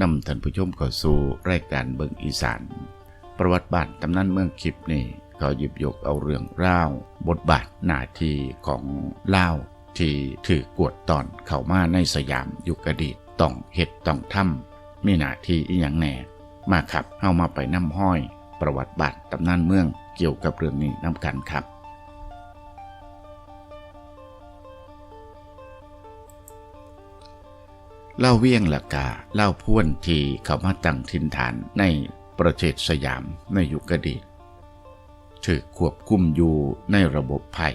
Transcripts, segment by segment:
นำท่านผู้ชมเข้าสู่รายการเบิงอีสาน ประวัติบานตำนานเมืองคลิปนี่เขาหยิบยกเอาเรื่องเล่าว บทบาทหน้าที่ของเล่าที่ถือกวดตอนเข้ามาในสยามยุคอดีตต้องเฮ็ดต้องทำมีหน้าที่อีหยังแน่ มาครับเฮามาไปน้ำห้อย ประวัติบานตำนานเมืองเกี่ยวกับเรื่องนี้น้ำกันครับ เล่าเวียงละกา เล่าพ่วนทีเขามาตั้งถิ่นฐานในประเทศสยามในยุคอดีตถือควบคุมอยู่ในระบบภัย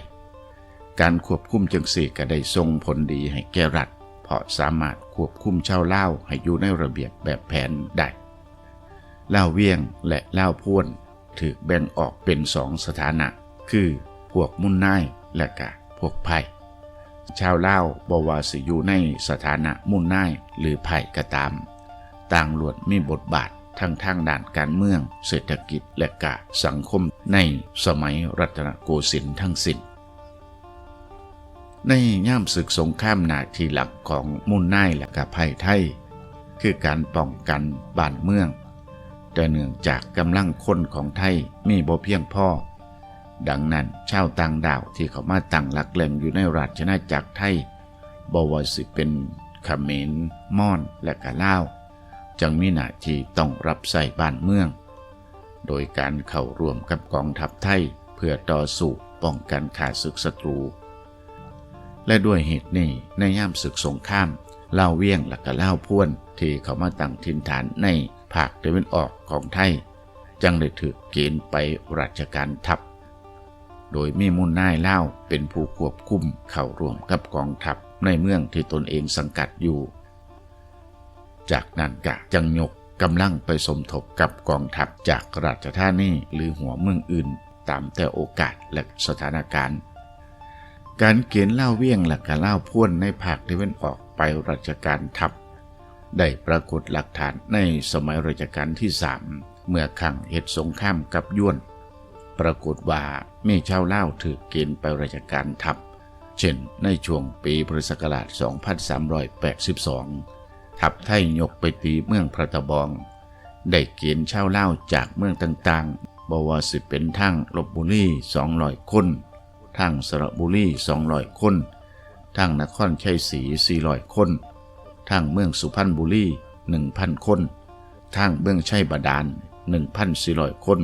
การควบคุมจังสี่ก็ได้ส่งผลดีให้แก่รัฐเพราะสามารถควบคุมชาวเล่าให้อยู่ในระเบียบแบบแผนได้เล่าเวียงและเล่าพ่วนถือแบ่งออกเป็นสองสถานะ คือพวกมุ่นนายและกะพวกไผ่ ชาวเล่าบว่าสิอยู่ในสถานะมุ่นน่ายหรือไผ่ก็ตาม ต่างลวนมีบทบาททั้งทางด้านการเมือง เศรษฐกิจและกะสังคมในสมัยรัตนโกสินทร์ทั้งสิ้นในย่ามศึกสงครามนาทีหลักของมุ่นน่ายและกะไผ่ไทย คือการป้องกันบ้านเมือง แต่เนื่องจากกำลังคนของไทยมีบ่เพียงพอ ดังนั้นชาวต่างดาวที่เขามาตั้งหลักแหล่งอยู่ในราชนาจักรไทยบวาสิเป็นเขมรม่อนและกะลาวจึงมีหน้าที่ต้องรับใส่บ้านเมือง โดยการเข้าร่วมกับกองทัพไทยเพื่อต่อสู้ป้องกันขาศึกศัตรู และด้วยเหตุนี้ในย่ามศึกสงครามเล่าเวียงและก็เล่าพ่วนที่เขามาตั้งถิ่นฐานในภาคตะวันออกของไทย จังได้ถูกเกณฑ์ไปราชการทัพ โดยมีมุ่นนายเล่าเป็นผู้ควบคุมเข้าร่วมกับกองทัพในเมืองที่ตนเองสังกัดอยู่ จากนั้นกะจังยกกำลังไปสมทบกับกองทัพจากราชธานีหรือหัวเมืองอื่น ตามแต่โอกาสและสถานการณ์ การเขียนเล่าเวียงและการเล่าพ่วนในภาคที่เว้นออกไปราชการทัพ ได้ปรากฏหลักฐานในสมัยรัชกาลที่สามเมื่อขังเหตุสงครามกับยวน ปรากฏว่ามีชาวเล่าถือกณฑ์ไปราชการทัพ เช่นในช่วงปีพุทธศักราช 2382 ทัพไทยยกไปตีเมืองพระตะบอง ได้เกณฑ์ชาวเล่าจากเมืองต่างๆบวสิเป็นทั้งลบบุรี200 คนทั้งสระบุรี200 คนทั้งนครชัยศรี400 คนทั้งเมืองสุพรรณบุรี1,000 คนทั้งเมืองชัยบาดาล1,400 คน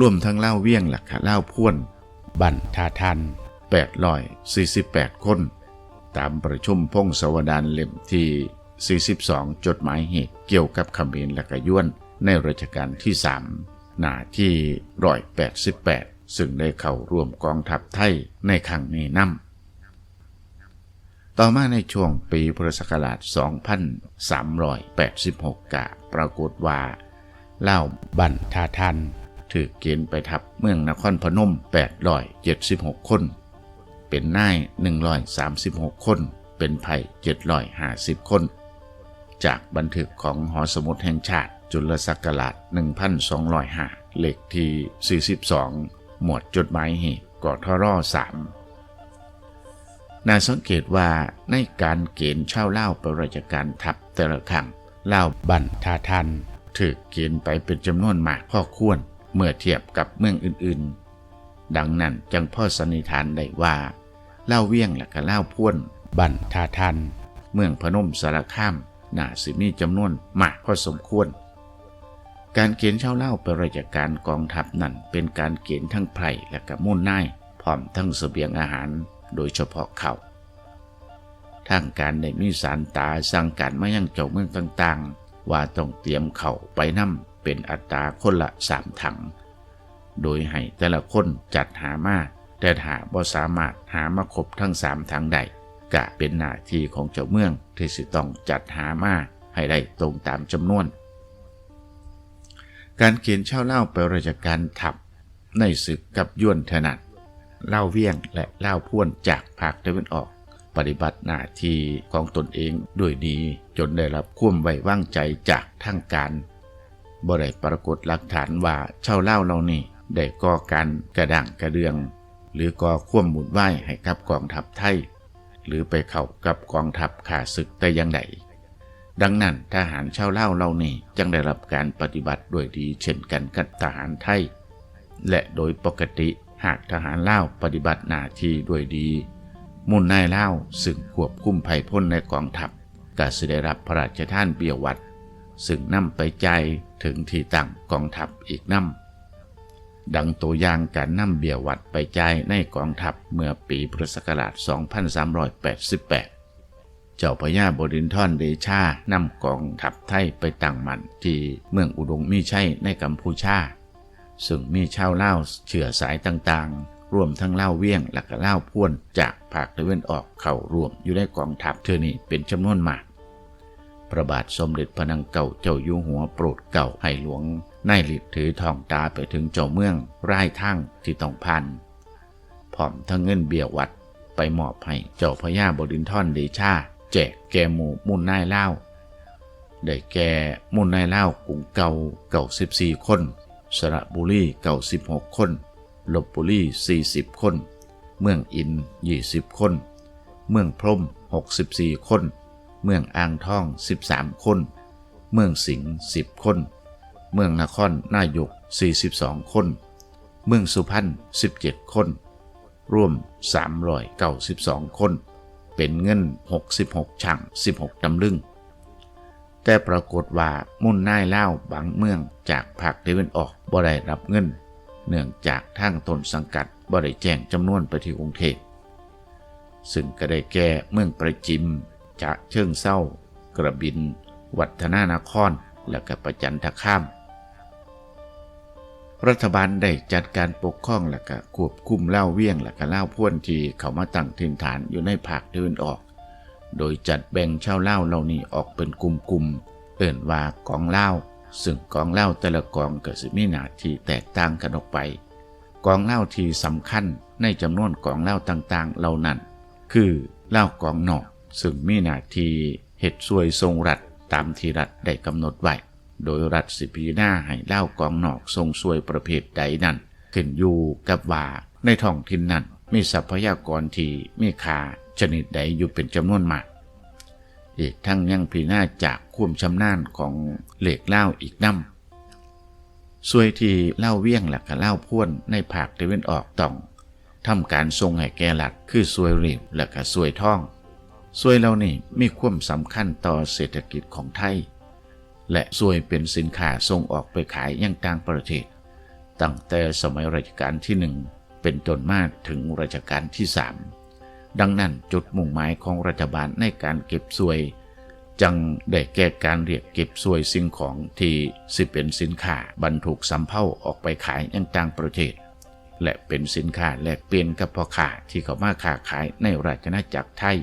รวมทั้งเล่าเวียงหลักขะเล่าพ่วน บันทาทัน848คน ตามประชุมพงศวดารเล่มที่ 42 จดหมายเหตุเกี่ยวกับขมรและกะย้วนในรัชกาลที่3หน้าที่188ซึ่งได้เข้าร่วมกองทัพไทยในครั้งนี้นำต่อมาในช่วงปีพุทธศักราช 2386 กะปรากฏว่าเล่าบันทาทัน ถือเกณฑ์ไปทับเมืองนครพนม876 คน เป็นนาย 136 คน เป็นไผ่750 คน จากบันทึกของหอสมุดแห่งชาติจุลศักราช1205เลขที่ 42 หมวดจดหมายเหตุกทร3น่าสังเกตว่าในการเกณฑ์เช่าเล่าไปราชการทัพแต่ละครั้งเล่าบันทาทันถือเกณฑ์ไปเป็นจำนวนมากพอควร เมื่อเทียบกับเมืองอื่นๆ ดังนั้นจังพ่อสันนิษฐานได้ว่าเล่าเวียงและก็เล่าพ่วนบันทาทัน เมืองพนมสารคามน่าสิมีจำนวนมากพอสมควร การเกณฑ์เช่าเล่าไปราชการกองทัพนั้นเป็นการเกณฑ์ทั้งไพรและก็มุ่นน่ายพร้อมทั้งเสบียงอาหารโดยเฉพาะเขาทางการได้มีสารตาสั่งการมายังเจ้าเมืองต่างๆ ว่าต้องเตรียมเข่าไปนำ เป็นอัตราคนละสามถัง โดยให้แต่ละคนจัดหามาแต่ถ้าบ่สามารถหามาครบทั้งสามถังใดกะเป็นหน้าที่ของเจ้าเมืองที่สิต้องจัดหามาให้ได้ตรงตามจำนวน การเขียนเช่าเล่าไปราชการทับในศึกกับย่วนถนัดเล่าเวียงและเล่าพ่วนจากภาคตะวันออก ปฏิบัติหน้าที่ของตนเองด้วยดีจนได้รับความไว้วางใจจากทางการ บ่ได้ปรากฏหลักฐานว่าเช่าเล่าเรานี่ได้ก่อการกระด่างกระเดือง หรือก่อข่วมหมุนไหวให้กับกองทัพไทย หรือไปเข้ากับกองทัพข่าศึกแต่อย่างใดดังนั้นทหารเช่าเล่าเหล่านี้จึงได้รับการปฏิบัติด้วยดีเช่นกันกับทหารไทย และโดยปกติหากทหารเล่าปฏิบัติหน้าที่ด้วยดี มุนนายเล่าซึ่งควบคุมภัยพ้นในกองทัพก็สิได้รับพระราชทานเบี้ยวัด ซึ่งนำไปใจถึงที่ตั้งกองทัพอีกนำดังตัวอย่างการนำเบียวัดไปใจในกองทัพเมื่อปีพุทธศักราช 2388 เจ้าพญาบดินทร์เดชานำกองทัพไทยไปตั้งมันที่เมืองอุดงมีชัยในกัมพูชา ซึ่งมีชาวเล่าเชื้อสายต่างๆ รวมทั้งเล่าเวียงและก็เล่าพ่วนจากภาคตะวันออกเข้ารวมอยู่ในกองทัพเธอนี่เป็นจำนวนมาก พระบาทสมเด็จพระนางเก่าเจ้าอยู่หัวโปรดเก่าให้หลวงนายหลิดถือทองตาไปถึงเจ้าเมืองร่ายทั้งที่ต้องพันพร้อมทั้งเงินเบี้ยวัดไปมอบให้เจ้าพญาบดินทร์เดชาแจกแกหมู่มุ่นนายเล่าได้แก่มุ่นนายเล่ากรุงเก่าเก่าสิบสี่คน สระบุรีเก่าสิบหกคนลบบุรีสี่สิบคน เมืองอินยี่สิบคน เมืองพรมหกสิบสี่คน เมืองอ่างทองสิบสามคน เมืองสิงห์สิบคน เมืองนครนายกสี่สิบสองคน เมืองสุพรรณสิบเจ็ดคน รวมสามร้อยเก้าสิบสองคน เป็นเงิน 66 ช่าง 16 ตำลึง แต่ปรากฏว่ามุ่นนายเล่าบางเมืองจากภาคตะวันออกบ่ได้รับเงิน เนื่องจากทางตนสังกัดบ่ได้แจ้งจำนวนไปที่กรุงเทพซึ่งก็ได้แก่เมืองประจิม จะเชิงเศร้ากระบิน วัฒนานคร และก็ประจันทข้าม รัฐบาลได้จัดการปกครองและก็ควบคุมเล่าเวียงและก็เล่าพ่วนที่เขามาตั้งถิ่นฐานอยู่ในภาคตะวันออก โดยจัดแบ่งชาวเล่าเหล่านี้ออกเป็นกลุ่มๆเอิ่นว่ากองเล่าซึ่งกองเล่าแต่ละกองก็สิมีหน้าที่แตกต่างกันออกไป กองเล่าที่สำคัญในจำนวนกองเล่าต่างๆเหล่านั้น คือเล่ากองนอก ซึ่งมีหน้าที่เหตุสวยทรงรัฐตามที่รัฐได้กำหนดไว้ โดยรัฐสิพิจารณาให้เล่ากองนอกทรงสวยประเภทใดนั้น ขึ้นอยู่กับว่าในท้องถิ่นนั้นมีทรัพยากรที่มีค่าชนิดใดอยู่เป็นจำนวนมาก อีกทั้งยังพิจารณาจากความชำนาญของเหล็กเล่าอีกนำส่วยที่เล่าเวียงและก็เล่าพ่วนในภาคตะวันออกต้องทำการทรงให้แก่รัฐคือสวยรีบและก็สวยท่อง สวยเหล่านี้มีความสำคัญต่อเศรษฐกิจของไทย และสวยเป็นสินค้าส่งออกไปขายยังต่างประเทศ ตั้งแต่สมัยรัชกาลที่หนึ่งเป็นต้นมาถึงรัชกาลที่สามดังนั้นจุดมุ่งหมายของรัฐบาลในการเก็บสวย จังได้แก่การเรียกเก็บสวยสิ่งของที่สิเป็นสินค้าบรรทุกสำเภาออกไปขายยังต่างประเทศ และเป็นสินค้าแลกเปลี่ยนกับพ่อค้าที่เขามาค้าขายในราชอาณาจักรไทย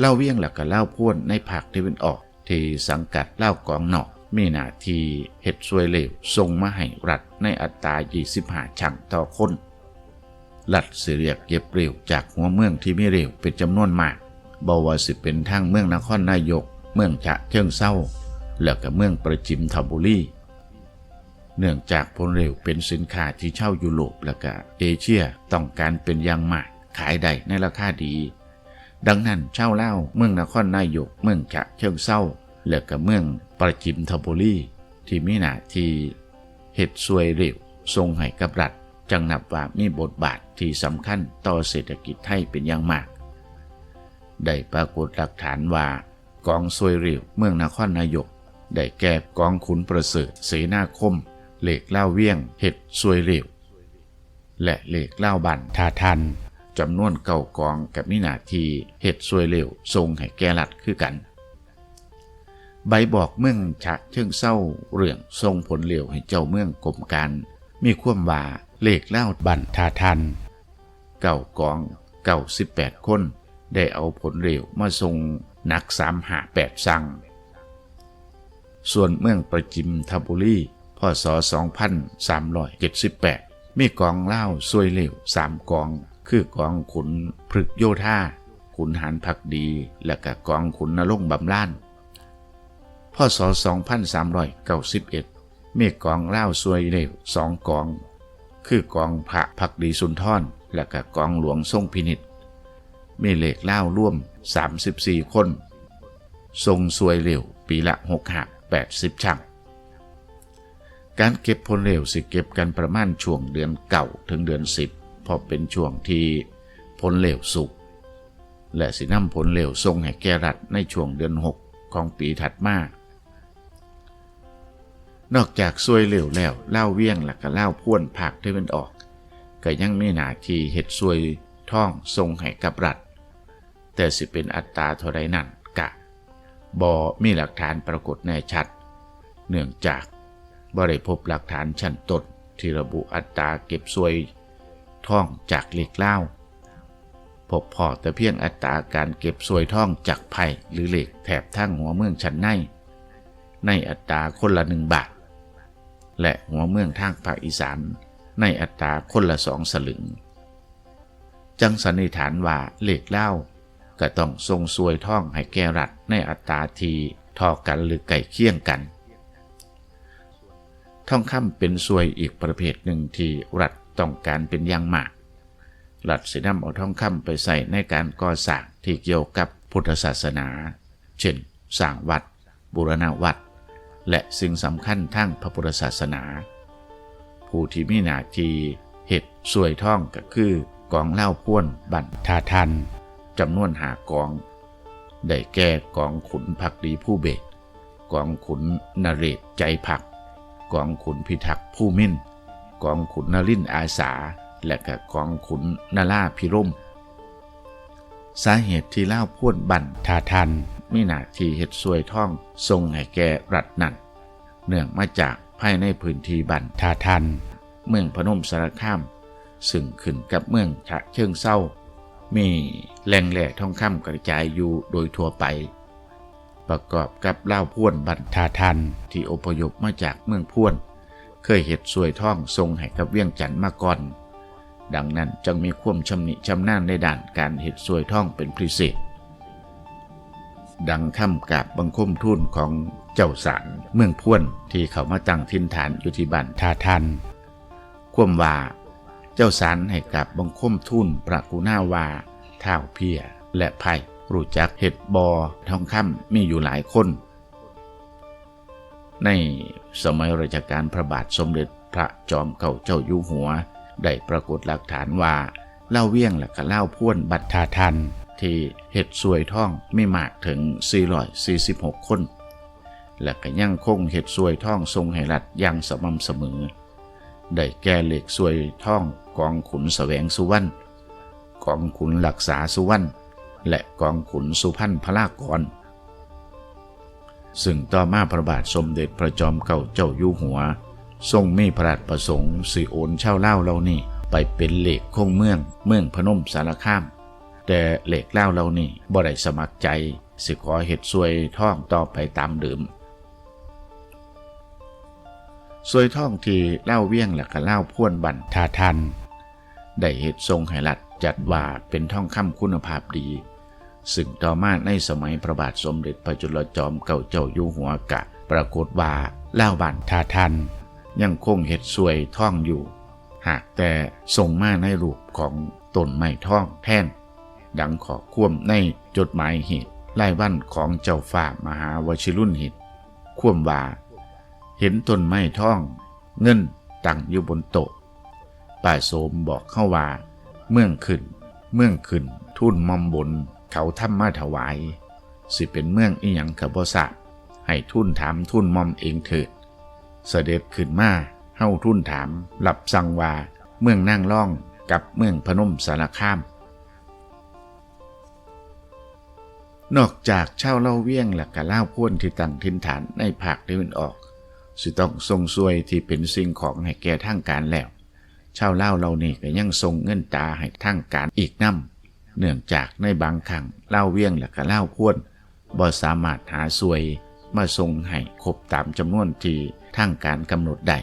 เล่าเวียงและก็เล่าพ่วนในภาคตะวันออก ที่สังกัดเล่ากองหนอกมีหน้าที่เฮ็ดสวยเหลวส่งมาให้รัฐในอัตรา25ช่งต่อคนรัฐสิเรียกเก็บเร็วจากหัวเมืองที่ไมีเร็วเป็นจำนวนมากบ่ว่าสิเป็นทางเมืองนครนายก เมืองฉะเชิงเซาแล้วก็เมืองประจิมทบุรีเนื่องจากผลเร็วเป็นสินค้าที่เช่ายุโรปและก็เอเชียต้องการเป็นอย่างมากขายได้ในราคาดี ดังนั้นเช่าเล่าเมืองนครนายกเมืองฉะเชิงเซาและก็เมืองประจิมทบุรีที่มีหน้าที่เฮ็ดสวยเร็วส่งให้กับรัฐจังนับว่ามีบทบาทที่สำคัญต่อเศรษฐกิจไทยเป็นอย่างมาก ได้ปรากฏหลักฐานว่ากองซวยเรียวเมืองนครนายก ได้แก่กองขุนประเสริฐเสนาคม เหล็กเล่าเวียงเห็ดซวยเรียวและเหล็กเล่าบันทาทัน จำนวนเก่ากองกับมินาทีเห็ดซวยเรียวทรงให้แก่รัฐคือกัน ใบบอกเมืองฉะเชิงเศร้าเรื่องทรงผลเหลวให้เจ้าเมืองกรมการมีความว่าเลขเล่าบันทาทัน เก่ากองเก่าสิบแปดคน ได้เอาผลเหลวมาทรงหนักสามหาแปดสั่งส่วนเมืองประจิมทบุรีพศ 2378 มีกองเล่าซวยเหลวสามกอง คือกองขุนพฤกโยธาขุนหารพักดี และก็กองขุนนรงบำล้านพศ2391มีกองเล่าซวยเหลวสองกอง คือกองพระพักดีสุนทรและก็กองหลวงทรงพินิษมีเหล็กเล่าร่วม 34 คน ทรงสวยเหลวปีละหกหักแปดสิบช่างการเก็บผลเหลวสิเก็บกันประมาณช่วงเดือนเก่าถึงเดือนสิบ เพราะเป็นช่วงที่ผลเหลวสุกและสินำผลเหลวทรงให้แก่รัฐในช่วงเดือนหกของปีถัดมานอกจากซวยเหลวแล้วเล่าเวียงและก็เล่าพ่วนภาคที่มันออก ก็ยังมีหนาที่เฮ็ดซวยท่องทรงให้กับรัฐ แต่สิเป็นอัตราเท่าใดนั่นกะบอมีหลักฐานปรากฏแน่ชัด เนื่องจากบ่ได้พบหลักฐานชั้นต้นที่ระบุอัตราเก็บซวย ท่องจากเหล็กเล่าพบพอแต่เพียงอัตราการเก็บซวยท่องจากไผ่หรือเหล็กแถบทั้งหัวเมืองชั้นใน ในอัตราคนละหนึ่งบาท และหัวเมืองทางภาคอีสานในอัตราคนละสองสลึง จังสันนิษฐานว่าเหล็กเล่าก็ต้องทรงซวยท่องให้แก่รัฐในอัตราทีทอกันหรือไก่เคี่ยงกันทองคำเป็นซวยอีกประเภทหนึ่งที่รัฐ ต้องการเป็นอย่างมากรัฐสินำเอาทองคำไปใส่ในการก่อสร้างที่เกี่ยวกับพุทธศาสนา เช่น สร้างวัดบูรณวัด และสิ่งสำคัญทั้งพระพุทธศาสนา ผู้ที่มีหน้าที่เห็ดสวยท่องก็คือกองเล่าพ้วนบันทาทันจำนวนหากอง ได้แก่กองขุนผักดีผู้เบกกองขุนนเรศใจผัก กองขุนพิทักษ์ผู้มิ่น กองขุนนรินอาสา และก็กองขุนนาล่าพิร่มสาเหตุที่เล่าพ้วนบันทาทันมีหนาที่เฮ็ดสวยท่องทรงให้แก่รัฐนั้นเนื่องมาจากภายในพื้นที่บันทาทัน เมืองพนมสารคามซึ่งขึ้นกับเมืองฉะเชิงเศร้า มีแหล่งแหล่ทองคำกระจายอยู่โดยทั่วไป ประกอบกับเล่าพ้วนบันทาทันที่อพยพมาจากเมืองพ้วน เคยเห็ดสวยท่องทรงให้กับเวียงจันทน์มาก่อน ดังนั้นจึงมีความชำนิชำนาญในด้านการเห็ดสวยท่องเป็นพิเศษ ดังคำกาบบังคมทูลของเจ้าสารเมืองพ้วนที่เขามาตั้งทินฐานอยู่ที่บ้านทาทันความว่าเจ้าสารให้กับบังคมทุนพระกุณาวาเท้าเพียและไผ่รู้จักเห็ดบอทองคำมีอยู่หลายคน ในสมัยรัชกาลพระบาทสมเด็จพระจอมเก่าเจ้าอยู่หัว ได้ปรากฏหลักฐานว่าเล่าเวียงและก็เล่าพ่วนบัตรทาทัน ที่เห็ดสวยท่องไม่มากถึง 446 คน และก็ยังคงเห็ดสวยท่องทรงให้รัฐอย่างสม่ำเสมอ ได้แก่เหล็กสวยท่องกองขุนแสวงสุวรรณกองขุนรักษาสุวรรณและกองขุนสุพรรณพลากร ซึ่งต่อมาพระบาทสมเด็จพระจอมเก่าเจ้าอยู่หัว ทรงมีพระราชประสงค์สิโอนเช่าเล่าเหล่านี้ไปเป็นเหล็กคงเมืองเมืองพนมสารคาม แต่เหล็กเล่าเหล่านี้บ่ได้สมัครใจ สิขอเห็ดซวยท่องต่อไปตามเดิมสวยท่องที่เล่าเวียงและก็เล่าพ่วนบันทาทัน ได้เหตุทรงให้รัฐจัดว่าเป็นท่องคำคุณภาพดี ซึ่งต่อมาในสมัยพระบาทสมเด็จพระจุลจอมเก่าเจ้าอยู่หัวกะ ปรากฏว่าเล่าบันทาทัน ยังคงเห็ดสวยท่องอยู่ หากแต่ทรงมาในรูปของต้นไม้ท่องแท่น ดังขอควมในจดหมายเหตุไล่วันของเจ้าฝ่ามหาวชิรุนหิตควมว่าเห็นต้นไม้ท่อง เงินตั้งอยู่บนโต๊ะป่าโสมบอกเข้าว่า เมืองขึ้น เมืองขึ้นทุ่นมอมบน เขาทำมาถวาย สิเป็นเมืองอีหยังกับบ่ทราบให้ทุ่นถามทุ่นมอมเองเถิด เสด็จขึ้นมาเฮาทุ่นถามหลับสังวาเมืองนั่งล่องกับเมืองพนมสารคาม นอกจากเช่าเล่าเวียงและกะเล่าพ่นที่ตั้งทินฐานในภาคตะวันออกสิต้องทรงซวยที่เป็นสิ่งของให้แก่ทางการแล้ว เช่าเล่าเรานี่ก็ยังทรงเงินตาให้ทางการอีกน้ำ เนื่องจากในบางครั้งเล่าเวียงและก็เล่าพ่นบ่สามารถหาซวยมาทรงให้ครบตามจำนวนที่ทางการกำหนดได้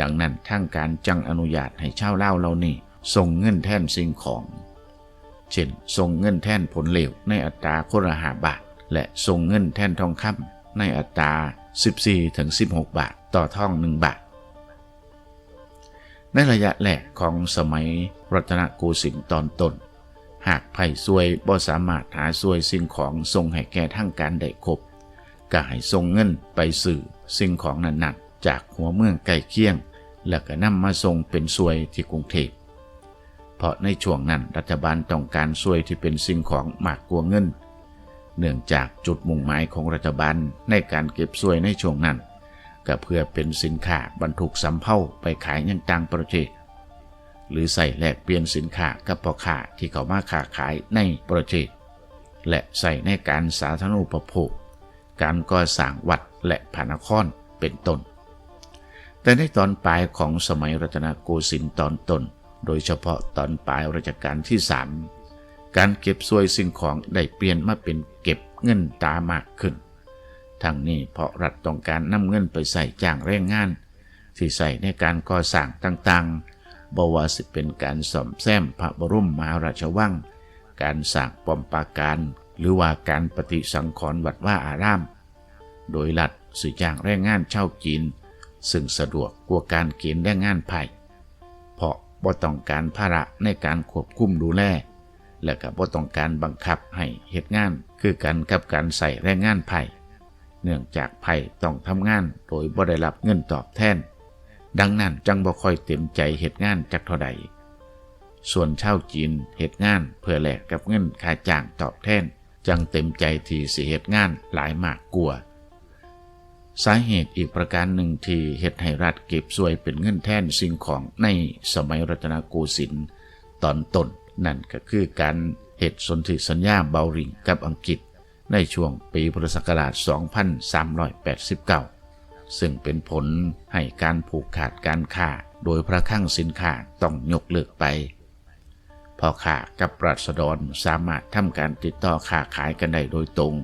ดังนั้นทางการจังอนุญาตให้เช่าเล่าเรานี่ส่งเงินแทนสิ่งของ เช่นส่งเงินแทนผลเหลวในอัตราคนละหาบาท และส่งเงินแทนทองคำในอัตรา 14-16 บาท ต่อทอง 1 บาท ในระยะแรกของสมัยรัตนโกสินทร์ตอนต้น หากไผ่ซวยบ่สามารถหาซวยสิ่งของส่งให้แก่ทางการได้ครบก็ให้ส่งเงินไปสื่อสิ่งของนั้นๆจากหัวเมืองใกล้เคียง แล้วก็นำมาส่งเป็นซวยที่กรุงเทพเพราะในช่วงนั้นรัฐบาลต้องการซวยที่เป็นสิ่งของมากกว่าเงิน เนื่องจากจุดมุ่งหมายของรัฐบาลในการเก็บซวยในช่วงนั้น ก็เพื่อเป็นสินค้าบรรทุกสำเภาไปขายยังต่างประเทศ หรือใส่แลกเปลี่ยนสินค้ากับพ่อค้าที่เขามาค้าขายในประเทศ และใส่ในการสาธารณูปโภค การก่อสร้างวัดและพระนครเป็นต้น แต่ในตอนปลายของสมัยรัตนโกสินทร์ตอนต้น โดยเฉพาะตอนปลายรัชกาลที่สามการเก็บสวยสิ่งของได้เปลี่ยนมาเป็นเก็บเงินตามากขึ้น ทั้งนี้เพราะรัฐต้องการนำเงินไปใส่จ้างแรงงาน ที่ใส่ในการก่อสร้างต่างๆ บวาสิเป็นการซ่อมแซมพระบรมมหาราชวัง การสร้างปอมปราการ หรือว่าการปฏิสังขรณ์วัดว่าอาราม โดยรัฐสิจ้างแรงงานเช่าจีน ซึ่งสะดวกกว่าการเกณฑ์แรงงานไผ่เพราะบ่ต้องการภาระในการควบคุมดูแลและก็บ่ต้องการบังคับให้เหตุงาน คือกันกับการใส่แรงงานไผ่เนื่องจากไผ่ต้องทำงานโดยบ่ได้รับเงินตอบแทน ดังนั้นจังบ่ค่อยเต็มใจเหตุงานจักเท่าใด ส่วนชาวจีนเหตุงานเพื่อแลกกับเงินค่าจ้างตอบแทนจังเต็มใจที่สิเหตุงานหลายมากกว่าสาเหตุอีกประการหนึ่งที่เหตุให้รัฐเก็บสวยเป็นเงินแทนสิ่งของในสมัยรัตนโกสินทร์ตอนต้นนั่นก็คือการเหตุสนธิสัญญาเบาริงกับอังกฤษในช่วงปีพุทธศักราช 2389 ซึ่งเป็นผลให้การผูกขาดการค้าโดยพระคลังสินค้าต้องยกเลิกไปพอค้ากับปรัชดรสามารถทำการติดต่อค้าขายกันได้โดยตรง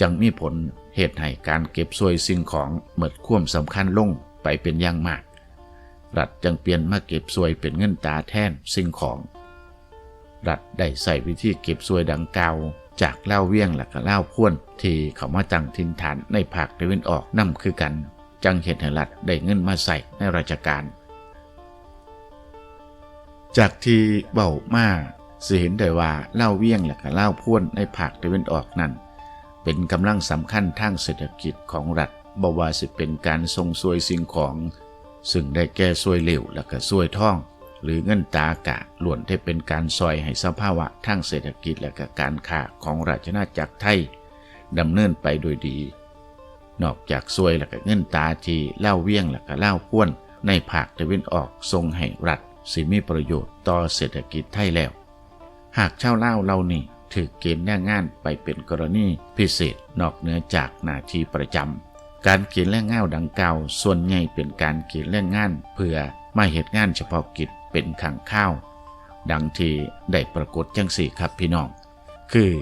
จังมีผลเหตุให้การเก็บสวยสิ่งของเมิดควมสำคัญลงไปเป็นอย่างมาก รัฐจึงเปลี่ยนมาเก็บสวยเป็นเงินตาแทนสิ่งของ รัฐได้ใส่วิธีเก็บสวยดังกล่าว จากเล่าเวียงและก็เล่าพ่วน ที่เขามาตั้งทินฐานในภาคตะวันออกนั่คือกัน จังเห็นให้รัฐได้เงินมาใส่ในราชการ จากที่เบามาสิเห็นได้ว่าเล่าเวียงและก็เล่าพ่วนในภาคตะวันออกนั้นเป็นกำลังสำคัญทางเศรษฐกิจของรัฐบว่าสิเป็นการทรงสวยสิ่งของ ซึ่งได้แก่สวยเหลวและก็สวยท่อง หรือเงินตากะล้วนที่เป็นการซอยให้สภาวะทางเศรษฐกิจและกการค้าของราชนาจักรไทยดำเนินไปโดยดี นอกจากสวยและก็เงินตาที่เล่าเวียงและก็เล่าพ่วนในภาคตะวันออกทรงให้รัฐสิมีประโยชน์ต่อเศรษฐกิจไทยแล้ว หากเช่าเล่าเหล่านี้ถือเกณฑ์แรงงานไปเป็นกรณีพิเศษนอกเหนือจากหน้าที่ประจำการเกณฑ์แรงงานดังกล่าวส่วนใหญ่เป็นการเกณฑ์แรงงาน เพื่อมาเหตุงานเฉพาะกิจ เป็นขังข้าว ดังที่ได้ปรากฏจังสี่ครับพี่น้อง คือ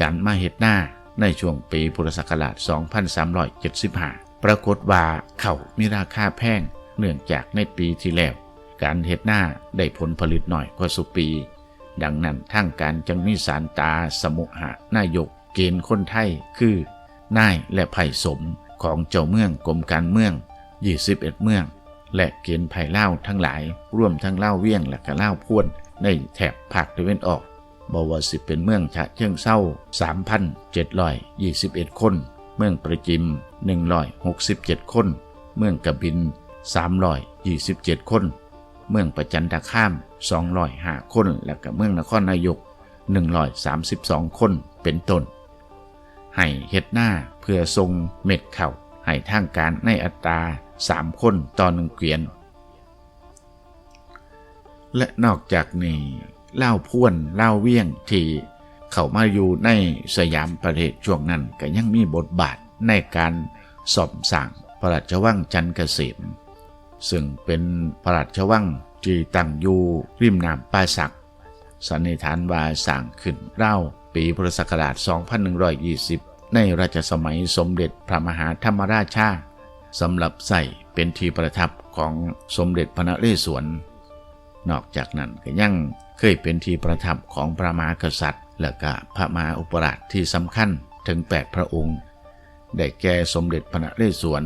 การมาเหตุหน้าในช่วงปีพุทธศักราช 2375 ปรากฏว่าเขามีราคาแพงเนื่องจากในปีที่แล้วการเหตุหน้าได้ผลผลิตหน่อยกว่าสุปี ดังนั้นทางการจังมีสารตาสมุหะนายกเกณฑ์คนไทยคือนายและไผ่สมของเจ้าเมืองกรมการเมือง 21 เมือง และเกณฑ์ไผ่เล่าทั้งหลาย ร่วมทั้งเล่าเวียงและก็เล่าพ่วนในแถบภาคตะวันออกบวาสิเป็นเมืองฉะเชิงเศร้า 3,721 คน เมืองประจิม 167 คน เมืองกระบิน 327 คน เมืองประจันตคาม 205 คน และก็เมืองนครนายก 132 คน เป็นต้น ให้เฮ็ดหน้าเพื่อทรงเม็ดเข่า ให้ทางการในอัตรา3คนต่อหนึ่งเกวียน และนอกจากนี้เล่าพ่วนเล่าเวียงที่เข้ามาอยู่ในสยามประเทศช่วงนั้นก็ยังมีบทบาทในการสอบสั่งพระราชวังจันทร์เกษมซึ่งเป็นพระราชวังที่ตั้งอยู่ริมน้ำป่าสักสันนิษฐานว่าสร้างขึ้นเล่าปีพุทธศักราช 2120 ในรัชสมัยสมเด็จพระมหาธรรมราชาสำหรับใส่เป็นที่ประทับของสมเด็จพระนเรศวร นอกจากนั้นก็ยังเคยเป็นที่ประทับของพระมหากษัตริย์ และก็พระมหาอุปราชที่สำคัญถึง 8 พระองค์ ได้แก่สมเด็จพระนเรศวร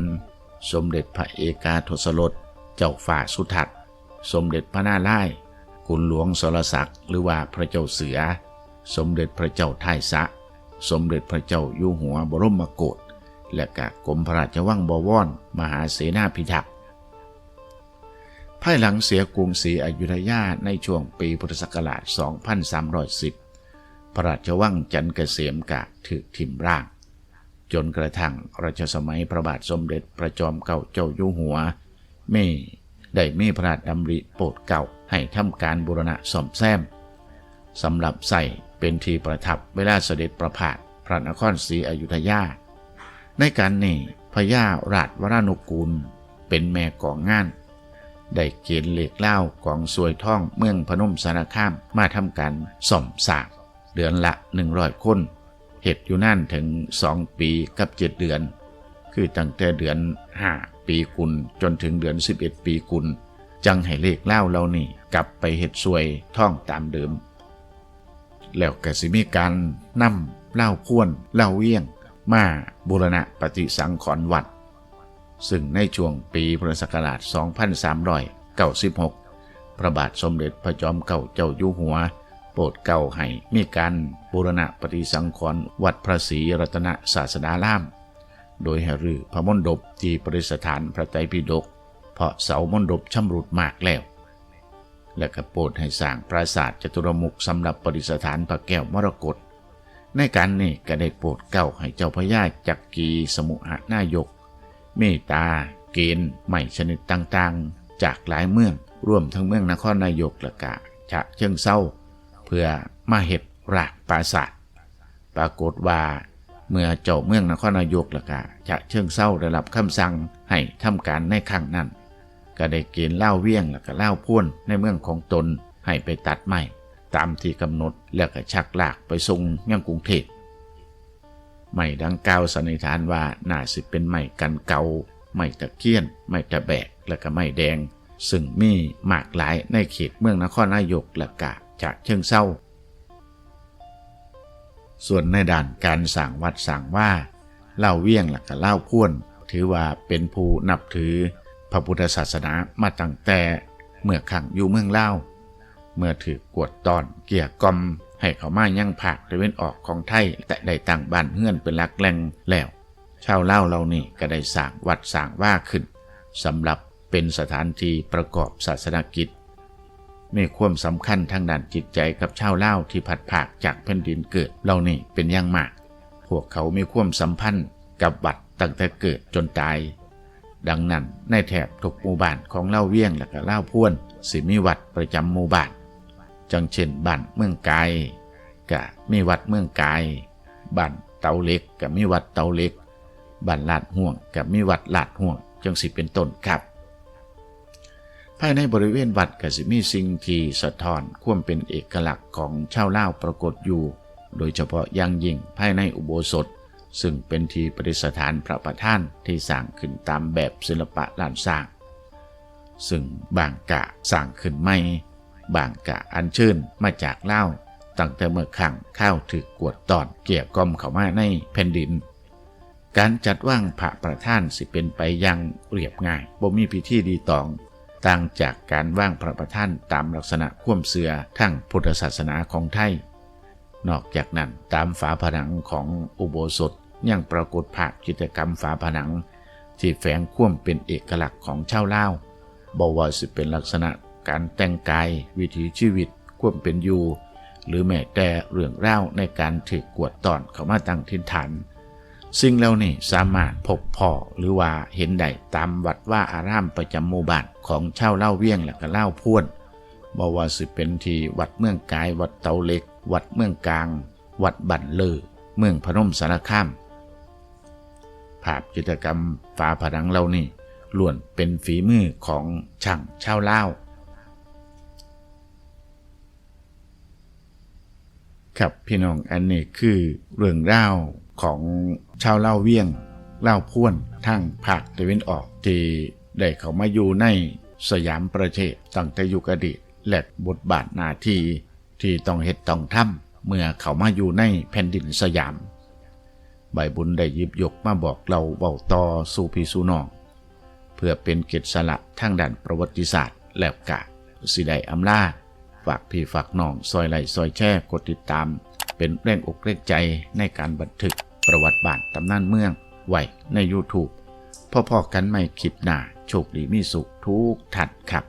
สมเด็จพระเอกาทศรสเจ้าฝ่าสุทัศน์สมเด็จพระนาล่ายคุณหลวงสรศักดิ์หรือว่าพระเจ้าเสือ สมเด็จพระเจ้าไทยสะ สมเด็จพระเจ้าอยู่หัวบรมโกศและกะกรมพระราชวังบวรมหาเสนาพิทักษ์ภายหลังเสียกรุงศรีอยุธยาในช่วงปีพุทธศักราช 2310 พระราชวังจันเกษมกะถึกทิมร่าง จนกระทั่งรัชสมัยพระบาทสมเด็จพระจอมเกล้าเจ้าอยู่หัว เม่ได้มีพระราชดำริโปรดเกล้าให้ทำการบูรณะซ่อมแซมสำหรับใส่ เป็นที่ประทับเวลาเสด็จประพาสพระนครศรีอยุธยา ในการนี้พญาราชวรานุกูล เป็นแม่กองงาน ได้เกณฑ์เหล็กเล่ากองสวยท่องเมืองพนมสารคามมาทำการส่อมสางเดือนละ100คนเหตุอยู่นั่นถึง2ปีกับ7เดือน คือตั้งแต่เดือน5ปีกุลจนถึงเดือน11ปีกุล จังให้เลขเล่าเรานี่กลับไปเห็ดสวยท่องตามเดิม แล้วก็สิมีการนำเล่าพ่วนเล่าเวียง มาบูรณะปฏิสังขรณ์วัด ซึ่งในช่วงปีพุทธศักราช 2396 พระบาทสมเด็จพระจอมเกล้าเจ้าอยู่หัว โปรดเกล้าให้มีการบูรณะปฏิสังขรณ์วัดพระศรีรัตนศาสดาราม โดยให้รื้อพระมณฑปที่ประดิษฐานพระไตรปิฎกเพราะเสามณฑปชำรุดมากแล้ว และก็โปรดให้สร้างปราสาทจตุรมุขสำหรับประดิษฐานพระแก้วมรกตในการนี้ก็ได้โปรดเกล้าให้เจ้าพระยาจักรีสมุหนายก เมตตา เกณฑ์ใหม่ชนิดต่างๆ จากหลายเมืองรวมทั้งเมืองนครนายกและกะฉะเชิงเศร้า เพื่อมาเห็ดรากปราสาทปรากฏว่าเมื่อเจ้าเมืองนครนายกและกะฉะเชิงเศร้าได้รับคำสั่งให้ทำการในครั้งนั้น ก็ได้เกณฑ์เล่าเวียงและก็เล่าพ่วนในเมืองของตนให้ไปตัดไม้ตามที่กำหนดแล้วก็ชักลากไปส่งยังกรุงเทพไม้ดังกล่าวสันนิษฐานว่าน่าสิเป็นไม้กันเกาไม้ตะเคียนไม้ตะแบกและก็ไม้แดง ซึ่งมีมากหลายในเขตเมืองนครนายกและกะจะเชิงเศร้า ส่วนในด้านการสั่งวัดสั่งว่าเล่าเวียงและก็เล่าพ่วน ถือว่าเป็นผู้นับถือ พระพุทธศาสนามาตั้งแต่เมื่อขังอยู่เมืองเล่าเมื่อถือกวดตอนเกี่ยกล่อมให้เขามายั่งภาคตะเวนออกของไทย แต่ได้ตั้งบ้านเฮือนเป็นลักแหล่งแล้ว ชาวเล่าเรานี่ก็ได้สร้างวัดสร้างว่าขึ้นสำหรับเป็นสถานที่ประกอบศาสนกิจมีความสำคัญทางด้านจิตใจกับชาวเล่าที่ผัดผากจากแผ่นดินเกิดเหล่านี้เป็นอย่างมาก พวกเขามีความสัมพันธ์กับวัดตั้งแต่เกิดจนตาย ดังนั้นในแถบทุกหมู่บ้านของเล่าเวียงและก็เล่าพ่วนสิมีวัดประจำหมู่บ้านจังเช่นบ้านเมืองไกายกะมีวัดเมืองไกายบ้านเตาเล็กกะมีวัดเตาเล็กบ้านลาดห่วงกะมีวัดลาดห่วงจังสิเป็นต้นครับภายในบริเวณวัดก็สิมีสิ่งที่สะท้อนความเป็นเอกลักษณ์ของชาวเล่าปรากฏอยู่ โดยเฉพาะอย่างยิ่งภายในอุโบสถ ซึ่งเป็นที่ประดิษฐานพระประธานที่สร้างขึ้นตามแบบศิลปะล้านสร้าง ซึ่งบางกะสร้างขึ้นใหม่บางกะอัญเชิญมาจากเล่าตั้งแต่เมื่อขังข้าวถือกวดตอนเกี่ยกล่อมเข้ามาในแผ่นดิน การจัดว่างพระประธานสิเป็นไปอยังเรียบง่ายบ่มีพิธีดีตองต่างจากการว่างพระประธานตามลักษณะข่วมเสือทั้งพุทธศาสนาของไทย นอกจากนั้นตามฝาผนังของอุโบสถยังปรากฏภาพกิจกรรมฝาผนัง ที่แฝงข่วมเป็นเอกลักษณ์ของชาวลาวบว่าสิเป็นลักษณะการแต่งกาย วิถีชีวิตข่วมเป็นอยู่ หรือแม้แต่เรื่องเล่าในการถือกวดตอนเข้ามาตั้งถิ่นฐานสิ่งเหล่านี้สามารถพบพอหรือว่าเห็นได้ตามวัดว่าอารามประจำหมู่บ้านของเช่าเล่าเวียงและก็เล่าพ่วนบ่ว่าสิเป็นที่วัดเมืองกายวัดเตาเล็ก วัดเมืองกลาง วัดบันเลอเมืองพนมสารคาม ภาพจิตรกรรมฝาผนังเหล่านี้ล้วนเป็นฝีมือของช่างชาวลาวครับพี่น้องอันนี้คือเรื่องเล่าของชาวเล่าเวียงเล่าพ่วนทั้งภาคตะวันออกที่ได้เข้ามาอยู่ในสยามประเทศตั้งแต่ยุคอดีตและบทบาทหน้าที่ ที่ต้องเฮ็ดต้องทำเมื่อเขามาอยู่ในแผ่นดินสยาม ใบบุญได้ยิบยกมาบอกเราเบาต่อสู่พี่สู่น้อง เพื่อเป็นเกียรติสละทางด้านประวัติศาสตร์ และกะสิได้อำลาฝากพี่ฝากน้องซอยไหลซอยแช่กดติดตาม เป็นแรงอกแรงใจในการบันทึกประวัติบ้านตำนานเมืองไว้ใน YouTube พ่อๆกันไม่คลิปหน้าโชคดีมีสุขทุกท่านครับ